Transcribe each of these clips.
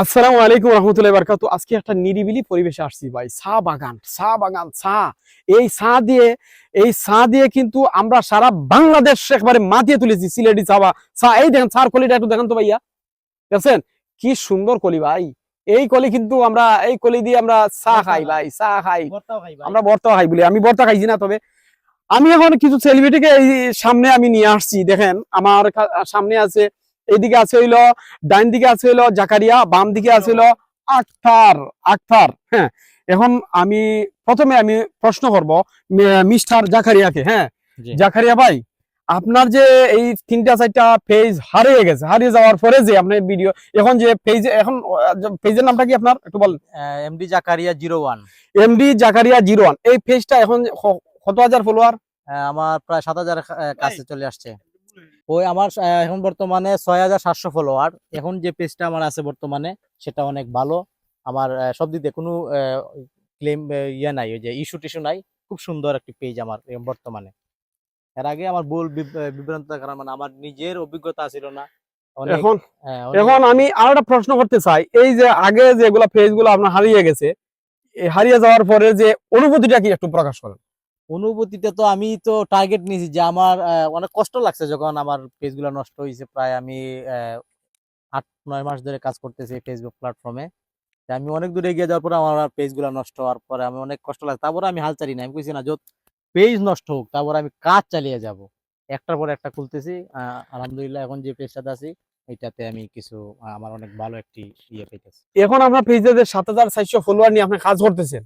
আসসালামু আলাইকুম রহমতুল্লাহ বারকাতু। আজকে একটা নিরিবিলি পরিবেশে আসছি ভাই। চা বাগান চা বাগান চা। এই চা দিয়ে এই চা দিয়ে কিন্তু আমরা সারা বাংলাদেশ একবারে মাতিয়ে তুলেছি সিলেটি চা চা। এই দেখেন চার কলিটা একটু দেখেন তো ভাইয়া। দেখছেন? কি সুন্দর কলি ভাই। এই কলি কিন্তু আমরা এই কলি দিয়ে আমরা চা খাই ভাই চা খাই। আমরা বর্তা খাই বলি। আমি বর্তা খাইছি না তবে। আমি এখন কিছু সেলিব্রিটিকে এই সামনে আমি নিয়ে আসছি। দেখেন আমার সামনে আছে এইদিকে আছে হইল ডাইন দিকে আছে হইল জাকারিয়া বাম দিকে আছে হইল আখতার আখতার হ্যাঁ। এখন আমি প্রথমে আমি প্রশ্ন করব মিস্টার জাকারিয়াকে হ্যাঁ। জাকারিয়া ভাই আপনার যে এই তিনটা চারটা পেজ হারিয়ে গেছে হারিয়ে যাওয়ার পরে যে আপনার ভিডিও এখন যে পেজ এখন পেজের নামটা কি আপনার? একটু বলেন। M D Zakaria zero one M D Zakaria zero one এই পেজটা এখন কত হাজার ফলোয়ার আমার প্রায় সাত হাজার কাছে চলে আসছে। ওই আমার এখন বর্তমানে ছয় হাজার সাতশো ফলোয়ার এখন যে পেজটা আমার আছে বর্তমানে সেটা অনেক ভালো। আমার সব দিক দিয়ে কোনো ক্লেম ইয়ে নাই ওই যে ইস্যু টিস্যু নাই। খুব সুন্দর একটি পেজ আমার বর্তমানে। এর আগে আমার ভুল বিভ্রান্ত কারণ মানে আমার নিজের অভিজ্ঞতা ছিল না। এখন হ্যাঁ, এখন আমি আরও একটা প্রশ্ন করতে চাই। এই যে আগে যেগুলা পেজগুলো আপনার হারিয়ে গেছে হারিয়ে যাওয়ার পরে যে অনুভূতিটা কি একটু প্রকাশ করেন? অনুভূতিতে তো আমি তো টার্গেট নিয়েছি যে আমার অনেক কষ্ট লাগছে যখন আমার পেজগুলো নষ্ট হয়েছে প্রায় আমি আট, নয় মাস ধরে কাজ করতেছি ফেসবুক প্ল্যাটফর্মে আমি অনেক দূরে এগিয়ে যাওয়ার পরে আমার পেজগুলো নষ্ট হওয়ার পরে আমি অনেক কষ্ট লাগছে। তারপরে আমি হাল চালি না আমি কইছি, না, যত পেজ নষ্ট হোক, তারপরে আমি কাজ চালিয়ে যাব। একটার পর একটা খুলতেছি আলহামদুলিল্লাহ এখন যে পেজটাতে আছি, এটাতে আমি কিছু আমার অনেক ভালো একটি ইয়ে পেতেছি। এখন আপনার পেজে সাত হাজার চারশো ফলোয়ার নিয়ে আপনি কাজ করতেছেন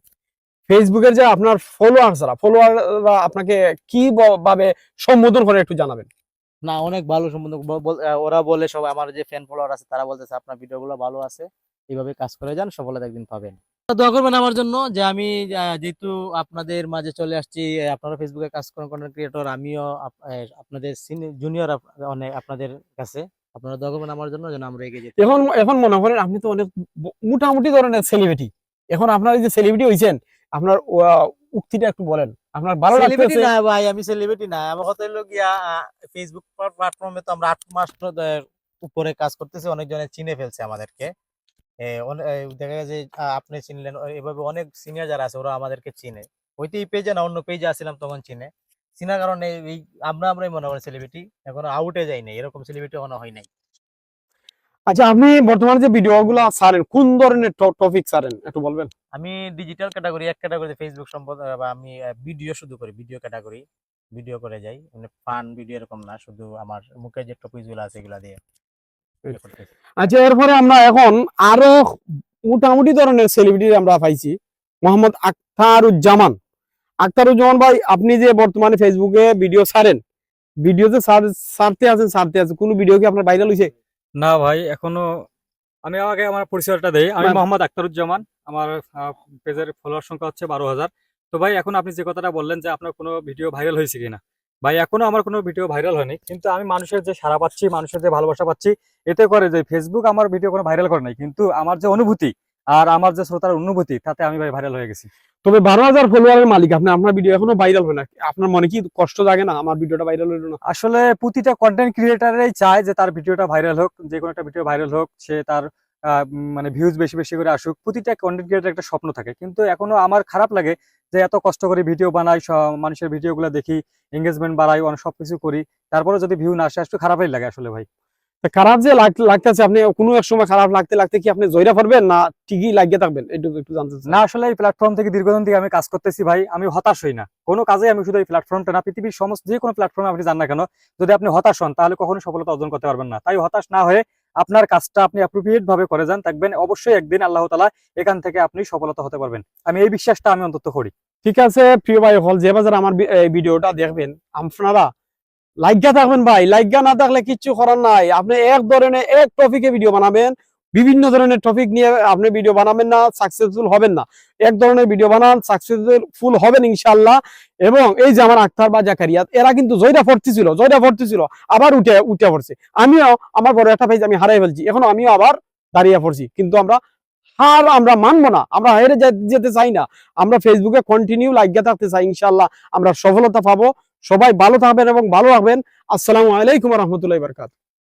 ফেসবুকের যে আপনার ফলোয়ার যারা ফলোয়াররা আপনাকে কি ভাবে সম্বোধন করে একটু জানাবেন? না অনেক ভালো সম্বন্ধ ওরা বলে সবাই আমার যে ফ্যান ফলোয়ার আছে তারা বলতেছে আপনার ভিডিওগুলো ভালো আছে এইভাবে কাজ করে যান সফলতা একদিন পাবেন। দোয়া করবেন আমার জন্য যে আমি যেহেতু আপনাদের মাঝে চলে আসছি আপনারা ফেসবুকে কাজ করেন কন্টেন্ট ক্রিয়েটর আমিও আপনাদের জুনিয়র অনেক আপনাদের কাছে আপনারা দোয়া করবেন আমার জন্য যেন আমরা এগিয়ে যেতে এখন এখন মনে করেন আপনি তো অনেক মোটামুটি ধরনের সেলিব্রিটি এখন আপনার এই যে সেলিব্রিটি হয়েছেন আপনার উক্তিটা একটু বলেন। আপনার ভালো লাগতেছে? না ভাই আমি সেলিব্রিটি না আমার কথা হলো গিয়া ফেসবুক প্ল্যাটফর্মে তো আমরা আট মাস তো, উপরে কাজ করতেছি অনেকজনে চিনে ফেলছে আমাদেরকে। দেখা গেছে আপনি চিনলেন এভাবে অনেক সিনিয়র যারা আছে ওরা আমাদেরকে চিনে। ওইটি এই পেজে না অন্য পেজে আসছিলাম তখন চিনে। চিনার কারণে এই আমরা আমরাই মনে করি সেলিব্রিটি এখনও আউটে যাই নাই এরকম সেলিব্রিটি এখনও হয় নাই। আচ্ছা আপনি বর্তমানে যে ভিডিও গুলো ছাড়েন কোন ধরনের টপিক ছাড়েন? একটু বলবেন। আমি ডিজিটাল ক্যাটাগরি এক ক্যাটাগরি ফেসবুক সম্পদ বা আমি ভিডিও শুধু করি ভিডিও ক্যাটাগরি ভিডিও করে যাই। মানে ফান ভিডিও এরকম না শুধু আমার মুখে যে টপিকগুলো আছে এগুলা দিয়ে আচ্ছা এরপরে আমরা এখন আরও মোটামুটি ধরনের সেলিব্রিটি আমরা পাইছি মোহাম্মদ আখতারুজ্জামান। আখতারুজ্জামান ভাই আপনি যে বর্তমানে ফেসবুকে ভিডিও ছাড়েন ভিডিও যে ছাড়- ছাড়তে আছেন ছাড়তে আছেন কোন ভিডিও কি আপনার ভাইরাল হয়েছে না ভাই এখনও আমি আগে আমার পরিচয়টা দেই। আমি মোহাম্মদ আক্তারুজ্জামান আমার পেজের ফলোয়ার সংখ্যা হচ্ছে বারো হাজার। তো ভাই এখন আপনি যে কথাটা বললেন যে আপনার কোনো ভিডিও ভাইরাল হয়েছে কিনা। ভাই এখনও আমার কোনো ভিডিও ভাইরাল হয়নি কিন্তু আমি মানুষের যে সারা পাচ্ছি মানুষের যে ভালোবাসা পাচ্ছি এতে করে যে ফেসবুক আমার ভিডিও কোনো ভাইরাল করে নাই। কিন্তু আমার যে অনুভূতি আর আমার যে শ্রোতার অনুভূতি তাতে আমি ভাই ভাইরাল হয়ে গেছি। তবে বারো হাজার ফলোয়ারের মালিক আপনি আপনার ভিডিও এখনও ভাইরাল হয় না? আপনার মনে কি কষ্ট লাগে না আমার ভিডিওটা ভাইরাল হইল না? আসলে প্রতিটা কন্টেন্ট ক্রিয়েটারই চায় যে তার ভিডিওটা ভাইরাল হোক যে কোনো একটা ভিডিও ভাইরাল হোক সে তার মানে ভিউজ বেশি বেশি করে আসুক। প্রতিটা কন্টেন্ট ক্রিয়েটার একটা স্বপ্ন থাকে। কিন্তু এখনও আমার খারাপ লাগে যে এত কষ্ট করে ভিডিও বানাই স- মানুষের ভিডিওগুলো দেখি এঙ্গেজমেন্ট বাড়াই অনেক সবকিছু করি তারপরে যদি ভিউ না আসে একটু খারাপই লাগে আসলে ভাই। খারাপ যে লাগতেছে আপনি কোনো এক সময় খারাপ লাগতে লাগতে কি আপনি জয়রা পারবেন না ঠিকই লাগিয়ে থাকবেন? একটু একটু জানতে। না আসলে এই প্ল্যাটফর্ম থেকে দীর্ঘদিন থেকে আমি কাজ করতেছি ভাই আমি হতাশ হই না। কোনো কাজে আমি শুধু এই প্ল্যাটফর্মটা না পৃথিবীর সমস্ত যে কোনো প্ল্যাটফর্মে আপনি যান না কেন যদি আপনি হতাশ হন তাহলে কখনো সফলতা অর্জন করতে পারবেন না। তাই হতাশ না হয়ে আপনার কাজটা আপনি অ্যাপ্রোপ্রিয়েট ভাবে করে যান থাকবেন অবশ্যই একদিন আল্লাহ তালা এখান থেকে আপনি সফলতা হতে পারবেন। আমি এই বিশ্বাসটা আমি অন্তত করি। ঠিক আছে প্রিয় ভাই হল যে বাজার আমার এই ভিডিওটা দেখবেন আপনারা লাইগা থাকবেন ভাই, লাইগা না থাকলে কিচ্ছু করার নাই। আপনি এক ধরনের, এক টপিকে ভিডিও বানাবেন, বিভিন্ন ধরনের টপিক নিয়ে আপনি ভিডিও বানাবেন না সাকসেসফুল হবেন না। এক ধরনের ভিডিও বানান সাকসেসফুল হবেন ইনশাল্লাহ এবং এই যে আমার আক্তার বা জাকারিয়াত এরা কিন্তু জয়টা ভর্তি ছিল জয়টা ভর্তি ছিল, আবার উঠে উঠে পড়ছে। আমিও, আমার বড় একটা পেজ আমি হারাই ফেলছি। এখন আমিও আবার দাঁড়িয়ে পড়ছি। কিন্তু আমরা হার আমরা মানবো না, আমরা হেরে যেতে চাই না। আমরা ফেসবুকে কন্টিনিউ লাগিয়ে থাকতে চাই ইনশাল্লাহ আমরা সফলতা পাবো। সবাই ভালো থাকবেন এবং ভালো রাখবেন। আসসালামু আলাইকুম রহমতুল্লাহ বরকাত